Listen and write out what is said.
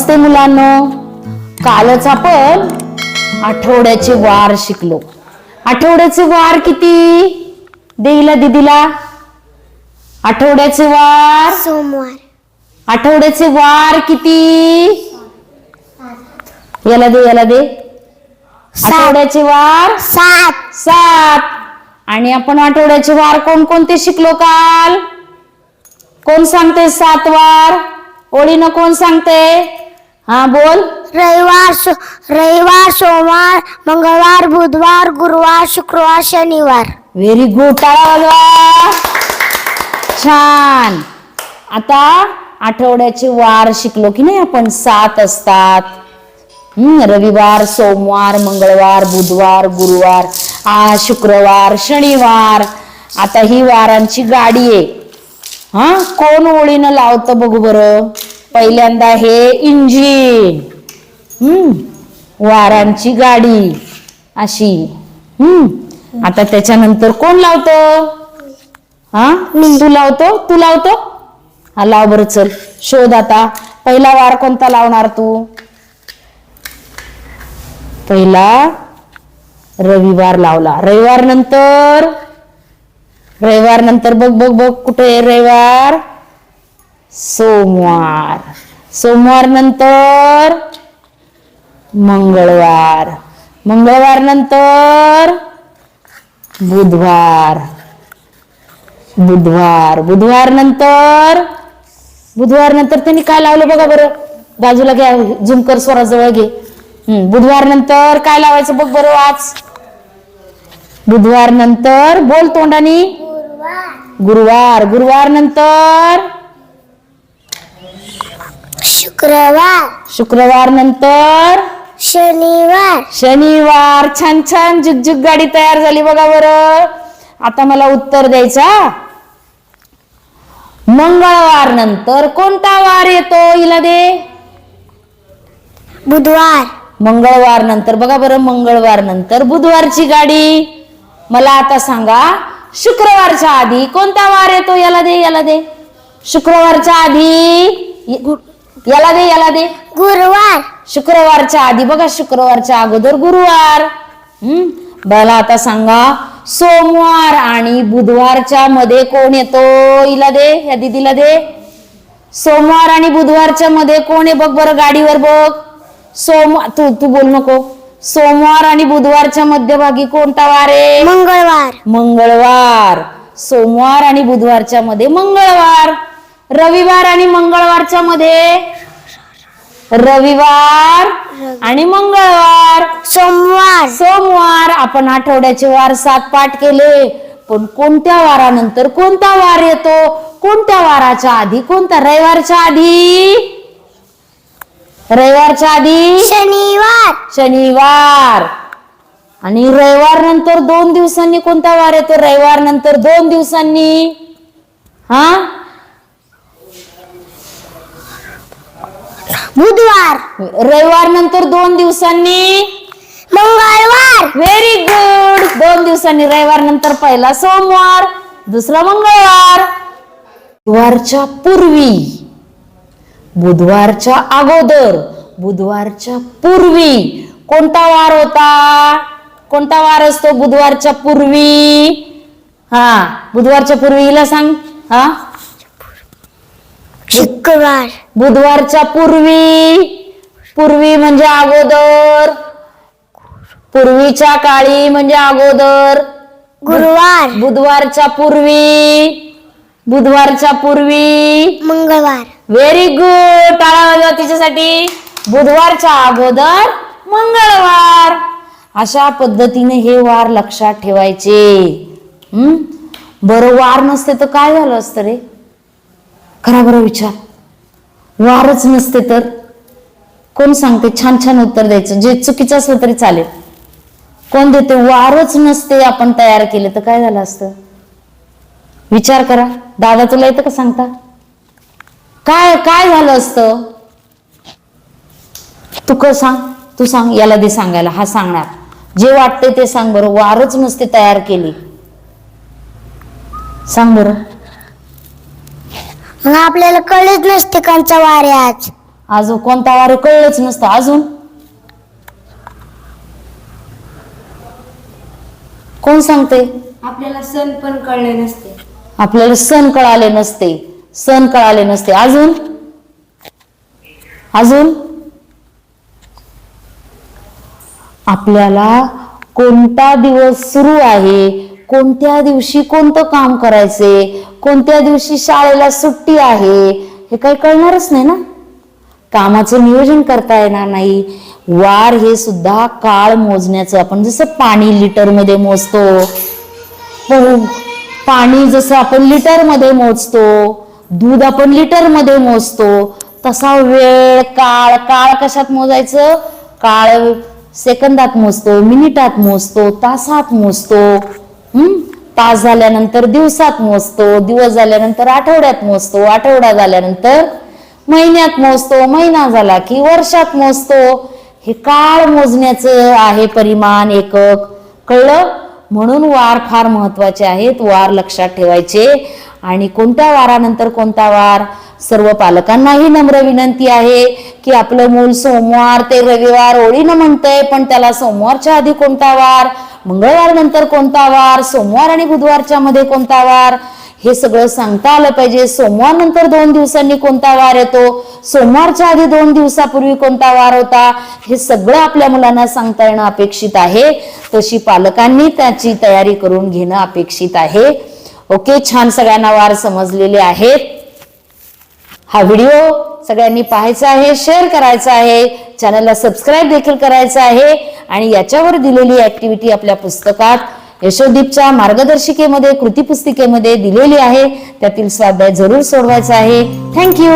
नमस्ते मुलांनो. कालच आपण आठवड्याचे वार शिकलो. आठवड्याचे वार किती? देईला दिदीला? आठवड्याचे वार? सोमवार. आठवड्याचे वार किती? याला दे याला दे. आठवड्याचे वार? सात. सात. आणि आपण आठवड्याचे वार कोणकोणते शिकलो काल? कोण सांगते सात वार? ओळीनं कोण सांगते? हा बोल. रविवार सो रविवार सोमवार मंगळवार बुधवार गुरुवार शुक्रवार शनिवार. व्हेरी गुड टाळा वाजवा छान. आता आठवड्याचे वार शिकलो की नाही आपण? सात असतात. हम्म रविवार सोमवार मंगळवार बुधवार गुरुवार आज शुक्रवार शनिवार. आता ही वारांची गाडी आहे. हा कोण ओळीनं लावतं बघू बरं? पहिल्यांदा हे इंजिन. हम्म. वारांची गाडी. अशी. हम्म. आता त्याच्यानंतर कोण लावतं? हा? तू लावतो? तू लावतो? हा लाव बरं चल. शोध आता. पहिला वार कोणता लावणार तू? पहिला रविवार लावला. रविवार नंतर? रविवार नंतर बघ बघ बघ कुठे रविवार? सोमवार. सोमवार नंतर मंगळवार. मंगळवार नंतर बुधवार. बुधवार. बुधवार नंतर बुधवार नंतर त्यांनी काय लावलं बघा बरं? बाजूला घ्या झुमकर स्वराजवळ घे. बुधवार नंतर काय लावायचं बघ बरं वाच बुधवार नंतर बोल तोंडानी. गुरुवार. गुरुवार नंतर शुक्रवार। शुक्रवार नंतर शनिवार। शनिवार. छान छान झुकझुक गाडी तयार झाली बघा बरं. आता मला उत्तर द्यायचा मंगळवार नंतर कोणता वार येतो हिला दे बुधवार. मंगळवार नंतर बघा बरं मंगळवार नंतर बुधवारची गाडी. मला आता सांगा शुक्रवारच्या आधी कोणता वार येतो याला दे याला दे. शुक्रवारच्या आधी याला दे याला दे. गुरुवार. शुक्रवारच्या आधी बघा शुक्रवारच्या अगोदर गुरुवार. हम्म? मला आता सांगा सोमवार आणि बुधवारच्या मध्ये कोण येतो? हिला दे या दिदीला दे. सोमवार आणि बुधवारच्या मध्ये कोण आहे? बघ बरं गाडीवर बघ. सोम तू तू बोल नको. सोमवार आणि बुधवारच्या मध्यभागी कोणता वार आहे? मंगळवार. मंगळवार. सोमवार आणि बुधवारच्या मध्ये मंगळवार. रविवार आणि मंगळवारच्या मध्ये? रविवार आणि मंगळवार. सोमवार. सोमवार. आपण आठवड्याचे वार सात पाठ केले. पण कोणत्या वारानंतर कोणता वार येतो? कोणत्या वाराच्या आधी? कोणत्या रविवारच्या आधी? रविवारच्या आधी? शनिवार. शनिवार. आणि रविवार नंतर दोन दिवसांनी कोणता वार येतो? रविवार नंतर दोन दिवसांनी? हा? बुधवार. रविवार नंतर दोन दिवसांनी. मंगळवार. व्हेरी गुड दोन दिवसांनी रविवार नंतर पहिला सोमवार दुसरा मंगळवार. बुधवारच्या पूर्वी. बुधवारच्या अगोदर. बुधवारच्या पूर्वी. कोणता वार होता? कोणता वार असतो बुधवारच्या पूर्वी? हा बुधवारच्या पूर्वी हिला सांग. हा? शुक्रवार. बुधवारच्या पूर्वी पूर्वी म्हणजे अगोदर पूर्वीच्या काळी म्हणजे अगोदर गुरुवार. बुधवारच्या पूर्वी बुधवारच्या पूर्वी. मंगळवार. व्हेरी गुड टाळा वाजवा तिच्यासाठी. बुधवारच्या अगोदर मंगळवार. अशा पद्धतीने हे वार लक्षात ठेवायचे. हम्म बरं वार नसते तर काय झालं असतं रे? खरा बरं विचार. वारच नसते तर? कोण सांगते? छान छान उत्तर द्यायचं. जे चुकीचं असलं तरी चालेल. कोण देते? वारच नसते आपण तयार केलं तर काय झालं असतं? विचार करा. दादा तुला येतं का सांगता? काय काय झालं असतं? तू क सांग? तू सांग. याला दे सांगायला. हा सांगणार. जे वाटते ते सांग बरं. वारच नसते तयार केली. सांग बरं. मग आपल्याला कळत नसते कांचा वार आहे आज. अजून कोणता वार कळलंच नसतं अजून? कोण सांगते? आपल्याला सण पण कळले नसते. आपल्याला सण कळाले नसते सण कळाले नसते. अजून? अजून? आपल्याला कोणता दिवस सुरू आहे? कोणत्या दिवशी कोणतं काम करायचे? कोणत्या दिवशी शाळेला सुट्टी आहे? हे काही कळणारच नाही ना? कामाचं नियोजन करता येणार नाही. वार हे सुद्धा काळ मोजण्याचं. आपण जसं पाणी लिटरमध्ये मोजतो पाणी जसं आपण लिटरमध्ये मोजतो दूध आपण लिटरमध्ये मोजतो तसा वेळ काळ काळ कशात मोजायचं? काळ सेकंदात मोजतो मिनिटात मोजतो तासात मोजतो. हम्म? तास झाल्यानंतर दिवसात मोजतो दिवस झाल्यानंतर आठवड्यात मोजतो आठवडा झाल्यानंतर महिन्यात मोजतो महिना झाला की वर्षात मोजतो. हे काळ मोजण्याचं आहे परिमाण एकक. कळलं? म्हणून वार फार महत्त्वाचे आहेत वार लक्षात ठेवायचे. आणि कोणत्या वारानंतर कोणता वार? सर्व पालकांनाही नम्र विनंती आहे की आपलं मूल सोमवार ते रविवार ओळीनं म्हणतंय पण त्याला सोमवारच्या आधी कोणता वार? मंगळवार नंतर कोणता वार सोमवार आणि बुधवारच्या मध्ये कोणता वार? हे सगळं सांगता आलं पाहिजे. सोमवार नंतर दोन दिवसांनी कोणता वार येतो? सोमवारच्या आधी दोन दिवसापूर्वी कोणता वार होता? हे सगळं आपल्या मुलांना सांगता येणं अपेक्षित आहे. तशी पालकांनी त्याची तयारी करून घेणं अपेक्षित आहे. ओके छान सगळ्यांना वार समजलेले आहेत. हा व्हिडिओ सगळ्यांनी पाहायचा आहे शेअर करायचा आहे. चॅनलला सबस्क्राईब देखील करायचं आहे. आणि याच्यावर दिलेली ऍक्टिव्हिटी आपल्या पुस्तकात यशोदीपच्या मार्गदर्शिकेमध्ये कृती पुस्तिकेमध्ये दिलेली आहे. त्यातील स्वाध्याय जरूर सोडवायचा आहे. थँक्यू